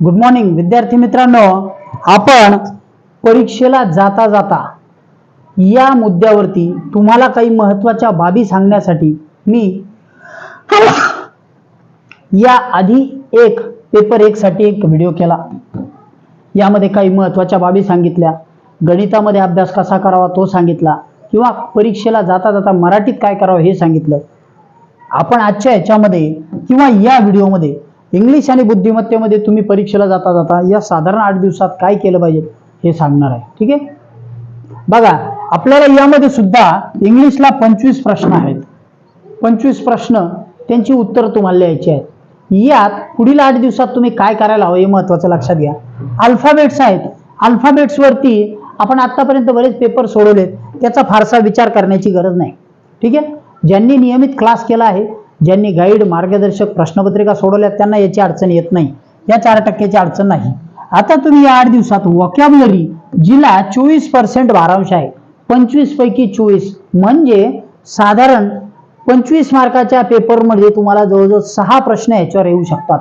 Good morning विद्यार्थी मित्रांनो. आपण परीक्षेला जाता जाता या मुद्द्यावरती तुम्हाला काही महत्त्वाच्या बाबी सांगण्यासाठी मी या आधी एक पेपर एक साठी एक व्हिडिओ केला. यामध्ये काही महत्त्वाच्या बाबी सांगितल्या. गणितामध्ये अभ्यास कसा करावा तो सांगितला. किंवा परीक्षेला जाता जाता मराठीत काय करावं हे सांगितलं. आपण आजच्या ह्याच्यामध्ये किंवा या व्हिडिओमध्ये इंग्लिश आणि बुद्धिमत्तेमध्ये तुम्ही परीक्षेला जाता जाता या साधारण आठ दिवसात काय केलं पाहिजे हे सांगणार आहे. ठीक आहे? बघा आपल्याला यामध्ये सुद्धा इंग्लिशला पंचवीस प्रश्न आहेत. पंचवीस प्रश्न त्यांची उत्तरं तुम्हाला लिहायची आहेत. यात पुढील आठ दिवसात तुम्ही काय करायला हवं हे महत्वाचं लक्षात घ्या. अल्फाबेट्स आहेत. अल्फाबेट्सवरती आपण आतापर्यंत बरेच पेपर सोडवलेत. त्याचा फारसा विचार करण्याची गरज नाही. ठीक आहे? ज्यांनी नियमित क्लास केला आहे ज्यांनी गाईड मार्गदर्शक प्रश्नपत्रिका सोडवल्या त्यांना याची अडचण येत नाही. या चार टक्क्याची अडचण नाही. आता तुम्ही या आठ दिवसात वॉकॅबलरी जिला चोवीस पर्सेंट भारांश आहे. पंचवीस पैकी चोवीस. म्हणजे साधारण पंचवीस मार्काच्या पेपरमध्ये तुम्हाला जवळजवळ सहा प्रश्न याच्यावर येऊ शकतात.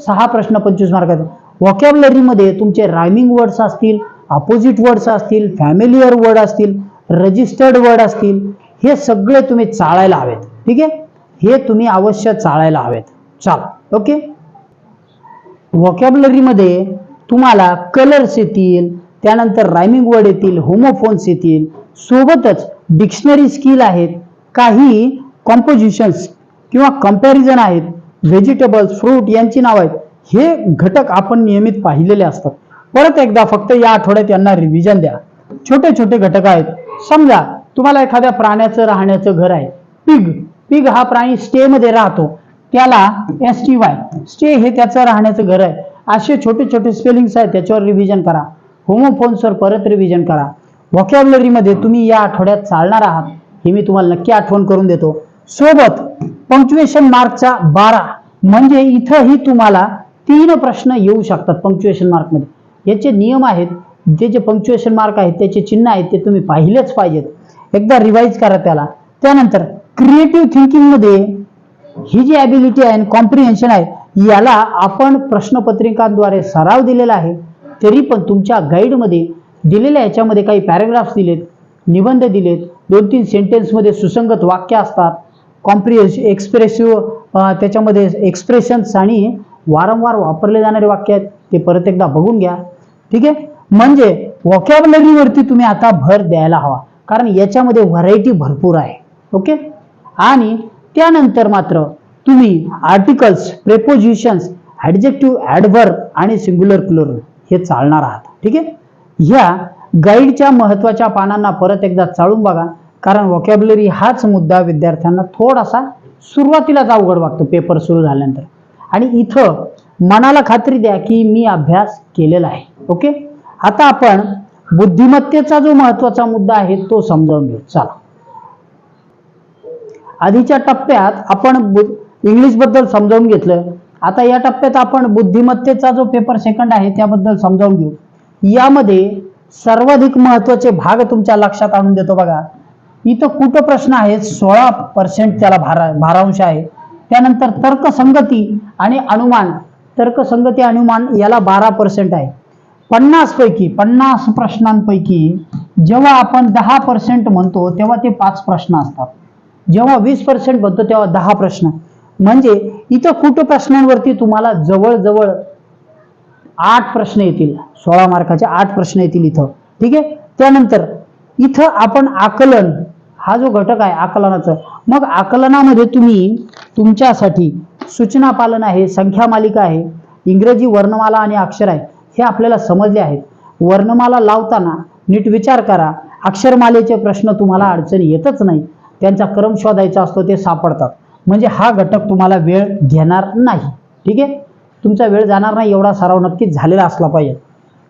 सहा प्रश्न पंचवीस मार्काचे. वॉकॅबलरीमध्ये तुमचे रायमिंग वर्ड्स असतील अपोजिट वर्ड्स असतील फॅमिलियर वर्ड असतील रजिस्टर्ड वर्ड असतील हे सगळे तुम्ही चाळायला हवेत. ठीक आहे? हे तुम्ही अवश्य चाळायला हवेत. चाल ओके व्हॉकॅबलरीमध्ये तुम्हाला कलर्स येतील त्यानंतर रायमिंग वर्ड येतील होमोफोन्स येतील सोबतच डिक्शनरी स्किल आहेत काही कॉम्पोजिशन्स किंवा कंपॅरिझन आहेत व्हेजिटेबल्स फ्रूट यांची नाव आहेत हे घटक आपण नियमित पाहिलेले असतात. परत एकदा फक्त या आठवड्यात यांना रिव्हिजन द्या. छोटे छोटे घटक आहेत. समजा तुम्हाला एखाद्या प्राण्याचं राहण्याचं घर आहे. पिग पिग हा प्राणी स्टे मध्ये राहतो. त्याला एस टी वाय स्टे हे त्याचं राहण्याचं घर आहे. असे छोटे छोटे स्पेलिंग्स आहेत त्याच्यावर रिव्हिजन करा. होमोफोन्सवर परत रिव्हिजन करा. व्हॉकॅबलरीमध्ये तुम्ही या आठवड्यात चालणार आहात हे मी तुम्हाला नक्की आठवण करून देतो. सोबत पंक्च्युएशन मार्कचा बारा म्हणजे इथंही तुम्हाला तीन प्रश्न येऊ शकतात पंक्च्युएशन मार्कमध्ये याचे नियम आहेत जे जे पंक्च्युएशन मार्क आहेत त्याचे चिन्ह आहेत ते तुम्ही पाहिलेच पाहिजेत. एकदा रिवाईज करा त्याला. त्यानंतर क्रिएटिव्ह थिंकिंगमध्ये ही जी ॲबिलिटी आहे कॉम्प्रिहेन्शन आहे याला आपण प्रश्नपत्रिकांद्वारे सराव दिलेला आहे. तरी पण तुमच्या गाईडमध्ये दिलेल्या याच्यामध्ये काही पॅरेग्राफ्स दिलेत निबंध दिलेत दोन तीन सेंटेन्समध्ये सुसंगत वाक्य असतात. कॉम्प्रिहेन्श एक्सप्रेसिव्ह त्याच्यामध्ये एक्सप्रेशन्स आणि वारंवार वापरले जाणारे वाक्य आहेत ते परत एकदा बघून घ्या. ठीक आहे? म्हणजे वॉकॅबलरीवरती तुम्ही आता भर द्यायला हवा. कारण याच्यामध्ये व्हरायटी भरपूर आहे. ओके आणि त्यानंतर मात्र तुम्ही आर्टिकल्स प्रेपोजिशन्स ॲडजेक्टिव्ह ॲडव्हर्ब आणि सिंग्युलर प्लुरल हे चालणार आहात. ठीक आहे? ह्या गाईडच्या महत्त्वाच्या पानांना परत एकदा चाळून बघा. कारण व्हॉकॅबलरी हाच मुद्दा विद्यार्थ्यांना थोडासा सुरुवातीलाच अवघड वाटतो. पेपर सुरू झाल्यानंतर. आणि इथं मनाला खात्री द्या की मी अभ्यास केलेला आहे. ओके? आता आपण बुद्धिमत्तेचा जो महत्त्वाचा मुद्दा आहे तो समजावून घेऊ. चला. आधीच्या टप्प्यात आपण इंग्लिशबद्दल समजावून घेतलं. आता या टप्प्यात आपण बुद्धिमत्तेचा जो पेपर सेकंड आहे त्याबद्दल समजावून घेऊ. यामध्ये सर्वाधिक महत्त्वाचे भाग तुमच्या लक्षात आणून देतो बघा. इथं कुठं प्रश्न आहेत? सोळा पर्सेंट त्याला भारा भारांश आहे. त्यानंतर तर्कसंगती आणि अनुमान. तर्कसंगती अनुमान याला बारा पर्सेंट आहे. पन्नास पैकी पन्नास प्रश्नांपैकी जेव्हा आपण दहा पर्सेंट म्हणतो तेव्हा ते पाच प्रश्न असतात. जेव्हा वीस पर्सेंट बनतो तेव्हा दहा प्रश्न. म्हणजे इथं कुठं प्रश्नांवरती तुम्हाला जवळजवळ आठ प्रश्न येतील सोळा मार्काचे आठ प्रश्न येतील इथं. ठीक आहे? त्यानंतर इथं आपण आकलन हा जो घटक आहे आकलनाचं मग आकलनामध्ये तुम्ही तुमच्यासाठी सूचना पालन आहे संख्या मालिका आहे इंग्रजी वर्णमाला आणि अक्षर आहे हे आपल्याला समजले आहेत. वर्णमाला लावताना नीट विचार करा अक्षरमालेचे प्रश्न तुम्हाला अडचणी येतच नाही त्यांचा क्रम शोधायचा असतो ते सापडतात. म्हणजे हा घटक तुम्हाला वेळ घेणार नाही. ठीक आहे? तुमचा वेळ जाणार नाही एवढा सराव नक्कीच झालेला असला पाहिजे.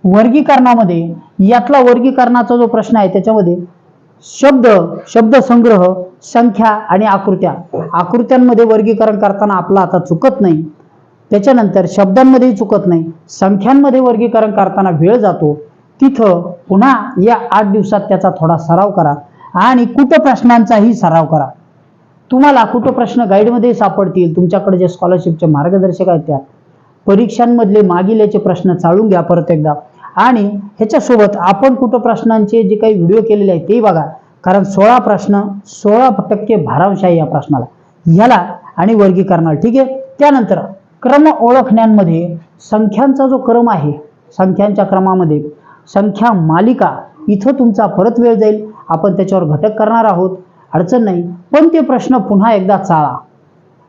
वर्गीकरणामध्ये यातला वर्गीकरणाचा जो प्रश्न आहे त्याच्यामध्ये शब्द शब्दसंग्रह संख्या आणि आकृत्या. आकृत्यांमध्ये वर्गीकरण करताना आपला आता चुकत नाही. त्याच्यानंतर शब्दांमध्येही चुकत नाही. संख्यांमध्ये वर्गीकरण करताना वेळ जातो. तिथं पुन्हा या आठ दिवसात त्याचा थोडा सराव करा. आणि कुठं प्रश्नांचाही सराव करा. तुम्हाला कुठं प्रश्न गाईडमध्ये सापडतील तुमच्याकडे जे स्कॉलरशिपचे मार्गदर्शक आहेत त्या. परीक्षांमधले मागील याचे प्रश्न चाळून घ्या परत एकदा. आणि ह्याच्यासोबत आपण कुठं प्रश्नांचे जे काही व्हिडिओ केलेले आहेत ते बघा. कारण सोळा प्रश्न सोळा टक्के भारांश आहे या प्रश्नाला. ह्याला आणि वर्गीकरणाला ठीक आहे? त्यानंतर क्रम ओळखण्यांमध्ये संख्यांचा जो क्रम आहे संख्यांच्या क्रमामध्ये संख्या मालिका इथं तुमचा परत वेळ जाईल. आपण त्याच्यावर घटक करणार आहोत. अडचण नाही. पण ते प्रश्न पुन्हा एकदा चाळा.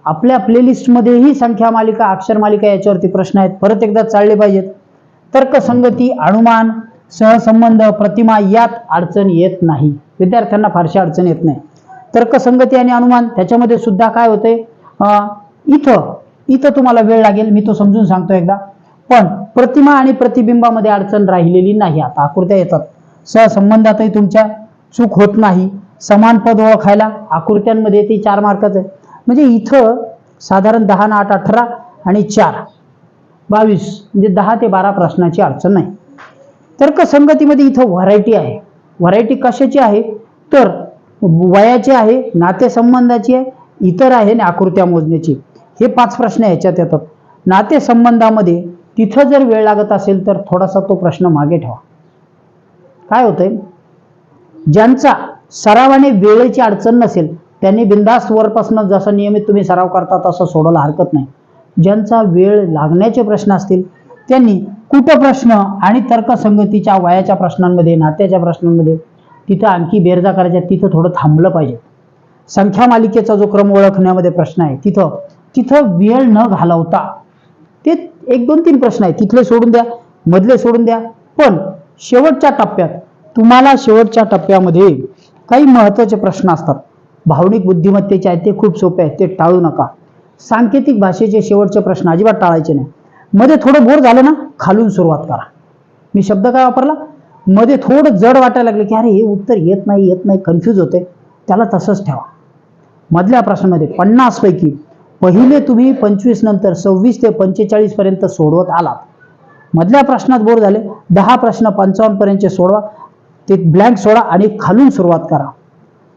आपल्या प्लेलिस्टमध्येही संख्या मालिका अक्षर मालिका याच्यावरती प्रश्न आहेत. परत एकदा चालले पाहिजेत. तर्कसंगती अनुमान सहसंबंध प्रतिमा यात अडचण येत नाही. विद्यार्थ्यांना फारशी अडचण येत नाही. तर्कसंगती आणि अनुमान त्याच्यामध्ये सुद्धा काय होते इथं इथं तुम्हाला वेळ लागेल. मी तो समजून सांगतो एकदा. पण प्रतिमा आणि प्रतिबिंबामध्ये अडचण राहिलेली नाही. आता आकृत्या येतात. सहसंबंधातही तुमच्या चूक होत नाही. समान पद ओळखायला आकृत्यांमध्ये ते चार मार्काच आहे म्हणजे इथं साधारण दहा ना आठ अठरा आणि चार. बावीस म्हणजे दहा ते बारा प्रश्नाची अडचण नाही. तर्कसंगतीमध्ये इथं व्हरायटी आहे. व्हरायटी कशाची आहे? तर वयाची आहे नातेसंबंधाची आहे इतर आहे आणि आकृत्या मोजण्याची. हे पाच प्रश्न याच्यात येतात. नातेसंबंधामध्ये तिथं जर वेळ लागत असेल तर थोडासा तो प्रश्न मागे ठेवा. काय होतंय? ज्यांचा सरावाने वेळेची अडचण नसेल त्यांनी बिंदास वरपासून जसं नियमित तुम्ही सराव करता तसं सोडायला हरकत नाही. ज्यांचा वेळ लागण्याचे प्रश्न असतील त्यांनी कुटप्रश्न आणि तर्कसंगतीच्या वयाच्या प्रश्नांमध्ये नात्याच्या प्रश्नांमध्ये तिथं आणखी बेरजा करायच्या तिथं थोडं थांबलं पाहिजे. संख्या मालिकेचा जो क्रम ओळखण्यामध्ये प्रश्न आहे तिथं तिथं वेळ न घालवता ते एक दोन तीन प्रश्न आहेत. तिथले सोडून द्या मधले सोडून द्या पण शेवटच्या टप्प्यात तुम्हाला शेवटच्या टप्प्यामध्ये काही महत्त्वाचे प्रश्न असतात. भावनिक बुद्धिमत्तेचे आहेत ते खूप सोपे आहेत ते टाळू नका. सांकेतिक भाषेचे शेवटचे प्रश्न अजिबात टाळायचे नाही. मध्ये थोडं बोर झालं ना खालून सुरुवात करा. मी शब्द काय वापरला? मध्ये थोडं जड वाटायला लागलं की अरे हे उत्तर येत नाही येत नाही कन्फ्यूज होते त्याला तसंच ठेवा. मधल्या प्रश्नामध्ये पन्नास पैकी पहिले तुम्ही पंचवीस नंतर सव्वीस ते पंचेचाळीस पर्यंत सोडवत आलात. मधल्या प्रश्नात बोर झाले. दहा प्रश्न पंचावन्नपर्यंतचे सोडवा. ते ब्लँक सोडा आणि खालून सुरुवात करा.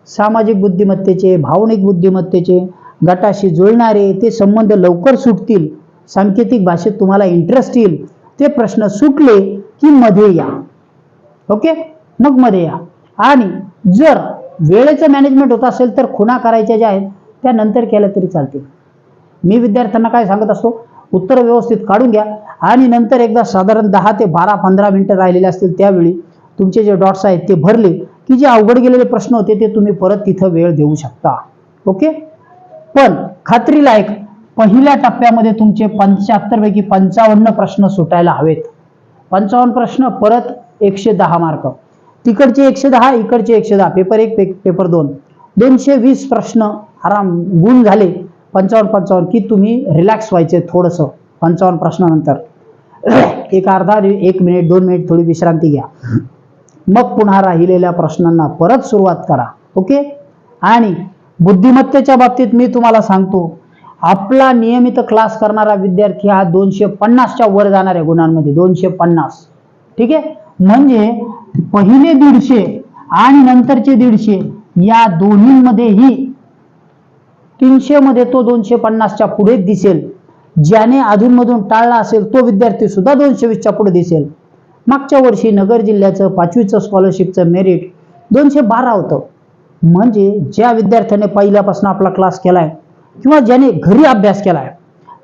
सामाजिक बुद्धिमत्तेचे भावनिक बुद्धिमत्तेचे गटाशी जुळणारे ते संबंध लवकर सुटतील. सांकेतिक भाषेत तुम्हाला इंटरेस्ट येईल. ते प्रश्न सुटले की मध्ये या. ओके? मग मध्ये या. आणि जर वेळेचं मॅनेजमेंट होत असेल तर खुणा करायच्या ज्या आहेत त्या नंतर केल्या तरी चालतील. मी विद्यार्थ्यांना काय सांगत असतो? उत्तर व्यवस्थित काढून घ्या. आणि नंतर एकदा साधारण दहा ते बारा पंधरा मिनटं राहिलेले असतील त्यावेळी तुमचे जे डॉट्स आहेत ते भरले की जे अवघड गेलेले प्रश्न होते ते तुम्ही परत तिथं वेळ देऊ शकता. ओके पण खात्रीलायक पहिल्या टप्प्यामध्ये तुमचे पंच्याहत्तर पैकी पंचावन्न प्रश्न सुटायला हवेत. पंचावन्न प्रश्न परत एकशे दहा मार्क. तिकडचे एकशे दहा इकडचे एकशे दहा. पेपर एक पे- पेपर दोन. दोनशे वीस प्रश्न आराम गुण झाले. पंचावन्न पंचावन्न की तुम्ही रिलॅक्स व्हायचे थोडंसं पंचावन्न प्रश्नानंतर. एक अर्धा एक मिनिट दोन मिनिट थोडी विश्रांती घ्या. मग पुन्हा राहिलेल्या प्रश्नांना परत सुरुवात करा ओके आणि बुद्धिमत्तेच्या बाबतीत मी तुम्हाला सांगतो आपला नियमित क्लास करणारा विद्यार्थी हा दोनशे पन्नासच्या वर जाणाऱ्या गुणांमध्ये दोनशे पन्नास ठीक? आहे म्हणजे पहिले दीडशे आणि नंतरचे दीडशे या दोन्हीमध्येही तीनशे मध्ये तो दोनशे पन्नासच्या पुढे दिसेल. ज्याने अधूनमधून टाळला असेल तो विद्यार्थी सुद्धा दोनशे वीसच्या पुढे दिसेल. मागच्या वर्षी नगर जिल्ह्याचं पाचवीचं स्कॉलरशिपचं मेरिट दोनशे बारा होतं. म्हणजे ज्या विद्यार्थ्याने पहिल्यापासून आपला क्लास केला आहे किंवा ज्याने घरी अभ्यास केला आहे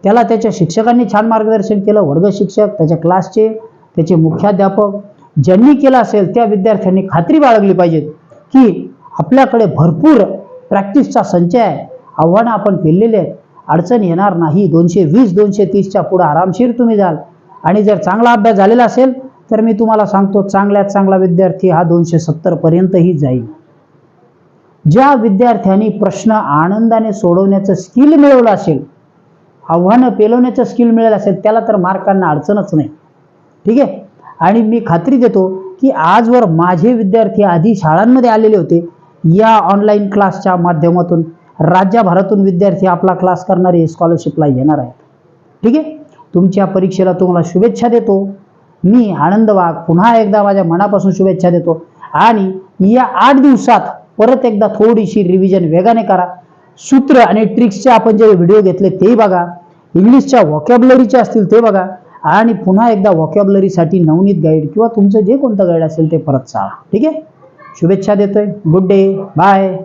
त्याला त्याच्या शिक्षकांनी छान मार्गदर्शन केलं वर्ग शिक्षक त्याच्या क्लासचे त्याचे मुख्याध्यापक ज्यांनी केलं असेल त्या विद्यार्थ्यांनी खात्री बाळगली पाहिजेत की आपल्याकडे भरपूर प्रॅक्टिसचा संचय आहे. आव्हानं आपण पेललेले आहेत. अडचण येणार नाही. दोनशे वीस दोनशे तीसच्या पुढं आरामशीर तुम्ही जाल. आणि जर चांगला अभ्यास झालेला असेल तर मी तुम्हाला सांगतो चांगल्यात चांगला विद्यार्थी हा दोनशे सत्तरपर्यंतही जाईल. ज्या विद्यार्थ्यांनी प्रश्न आनंदाने सोडवण्याचं स्किल मिळवलं असेल आव्हानं पेलवण्याचं स्किल मिळालं असेल त्याला तर मार्कांना अडचणच नाही. ठीक आहे? आणि मी खात्री देतो की आजवर माझे विद्यार्थी आधी शाळांमध्ये आलेले होते. या ऑनलाईन क्लासच्या माध्यमातून राज्यभरातून विद्यार्थी आपला क्लास करणारे स्कॉलरशिपला येणार आहेत. ठीक आहे? तुमच्या परीक्षेला तुम्हाला शुभेच्छा देतो. मी आनंद वाघ पुन्हा एकदा माझ्या मनापासून शुभेच्छा देतो. आणि या आठ दिवसात परत एकदा थोडीशी रिव्हिजन वेगाने करा. सूत्र आणि ट्रिक्सचे आपण जे व्हिडिओ घेतले तेही बघा. इंग्लिशच्या वॉकॅबलरीचे असतील ते बघा. आणि पुन्हा एकदा वॉकॅबलरीसाठी नवनीत गाईड किंवा तुमचं जे कोणतं गाईड असेल ते परत चाळा. ठीक आहे? शुभेच्छा देतोय. Good day bye